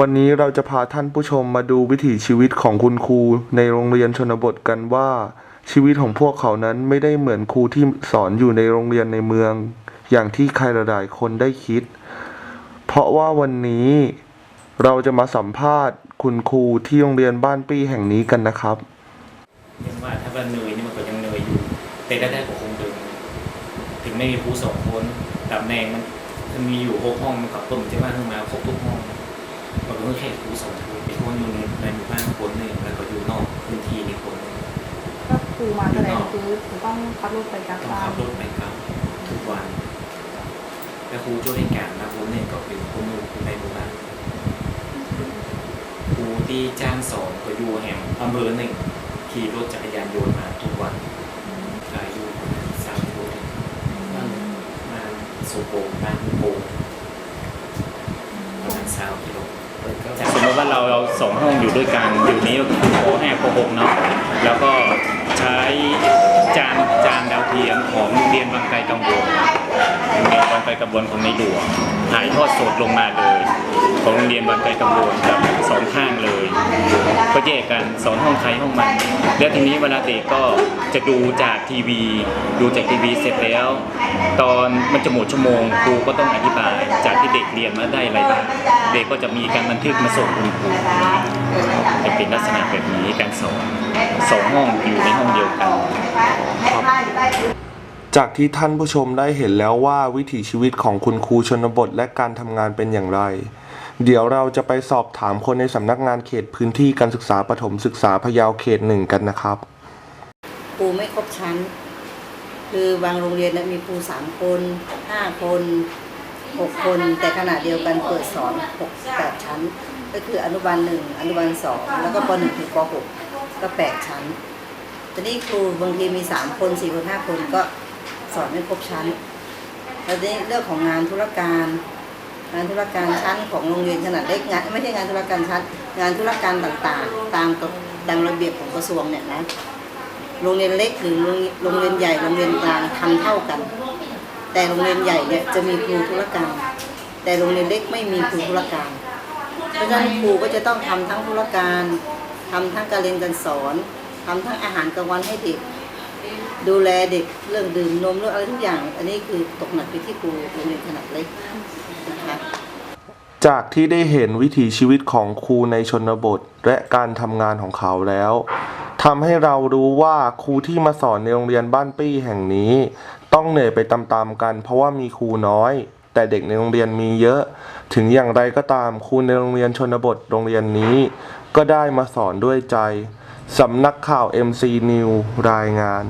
วันนี้เราจะพาท่านผู้ชมมาดูวิถีชีวิตของคุณครูในโรงเรียนชนบทกันว่า ชีวิตของพวกเขานั้นไม่ได้เหมือนครูที่สอนอยู่ในโรงเรียนในเมือง อย่างที่ใครหลายๆคนได้คิด เพราะว่าวันนี้เราจะมาสัมภาษณ์ คุณครูที่โรงเรียนบ้านปี้แห่งนี้กันนะครับยังว่าถ้าว่าเหนื่อยนี่มันก็ยังเหนื่อยอยู่ แต่ได้ได้ก็คงเดิมถึงไม่มีครูสองคนตำแหน่งมันมันมีอยู่หกห้องมันกับต้นที่ว่าขึ้นมาครบทุกห้อง มันก็แค่ครูสองคนเป็นคนอยู่ในในหมู่บ้านคนหนึ่งแล้วก็อยู่นอกพื้นที่นี่คนหนึ่งก็ครูมาแสดงคือต้องขับรถไปกลับต้องบ้าขับรถไปกลับทุกวันแล้วครูช่วยให้การนะครูหนึ่งก็เป็นครูหนึ่งในหมู่บ้านครูที่จ้างสอนก็อยู่แห่งอำเภอหนึ่งขี่รถจักรยานยนต์มาทุกวันอายุสามคนมาสุโขทัยบ้านโป่งประมาณสามกิโล สมมติว่าเราเราสองห้องอยู่ด้วยกันอยู่นี้ก็คือปห้าปหกเนาะแล้วก็ใช้จานจานดาวเทียมของโรงเรียนบางไกรกังวลโรงเรียนบางไกรกังวลของในหลวงถ่ายทอดสดลงมาเลยของโรงเรียนบางไกรกังวลกับสองข้างเลยก็แยกกันสอนห้องใครห้องมันแล้วทีนี้เวลาเด็กก็จะดูจากทีวี ดูจากทีวีเสร็จแล้ว ตอนมันจะหมดชั่วโมงครูก็ต้องอธิบาย เด็กเรียนมาได้อะไรบ้างเด็กก็จะมีการบันทึกมาส่งคุณครูจะเป็นลักษณะแบบนี้การสอนสองห้องอยู่ในห้องเดียวกันจากที่ท่านผู้ชมได้เห็นแล้วว่าวิถีชีวิตของคุณครูชนบทและการทำงานเป็นอย่างไร เดี๋ยวเราจะไปสอบถามคนในสำนักงานเขตพื้นที่การศึกษาประถมศึกษาพะเยาเขตหนึ่งกันนะครับครูไม่ครบชั้น คือบางโรงเรียนนะมีครูสามคนห้าคน หกคน แต่ขณะเดียวกันเปิดสอนหกแปดชั้น ก็คืออนุบาลหนึ่งอนุบาลสองแล้วก็ปหนึ่งถึงปหกก็แปดชั้นทีนี้ครูบางทีมีสามคนสี่คนห้าคนก็สอนไม่ครบชั้นแล้วนี้เรื่องของงานธุรการงานธุรการชั้นของโรงเรียนขนาดเล็กงานไม่ใช่งานธุรการชั้น งานธุรการต่างๆ ตามกฎตามระเบียบของกระทรวงเนี่ยนะโรงเรียนเล็กหรือโรงเรียนใหญ่โรงเรียนกลางทำเท่ากัน แต่โรงเรียนใหญ่เนี่ยจะมีครูธุรการ แต่โรงเรียนเล็กไม่มีครูธุรการ เพราะฉะนั้นครูก็จะต้องทำทั้งธุรการทำทั้งการเรียนการสอนทำทั้งอาหารกลางวันให้เด็ก ดูแลเด็กเรื่องดื่มนมเรื่องอะไรทุกอย่าง อันนี้คือตกหนักไปที่ครูโรงเรียนขนาดเล็กนะคะจากที่ได้เห็นวิถีชีวิตของครูในชนบทและการทำงานของเขาแล้วทำให้เรารู้ว่าครูที่มาสอนในโรงเรียนบ้านปี้แห่งนี้ ต้องเหนื่อยไปตามๆกัน เพราะว่ามีครูน้อย แต่เด็กในโรงเรียนมีเยอะ ถึงอย่างไรก็ตามครูในโรงเรียนชนบทโรงเรียนนี้ ก็ได้มาสอนด้วยใจสำนักข่าว MC New รายงาน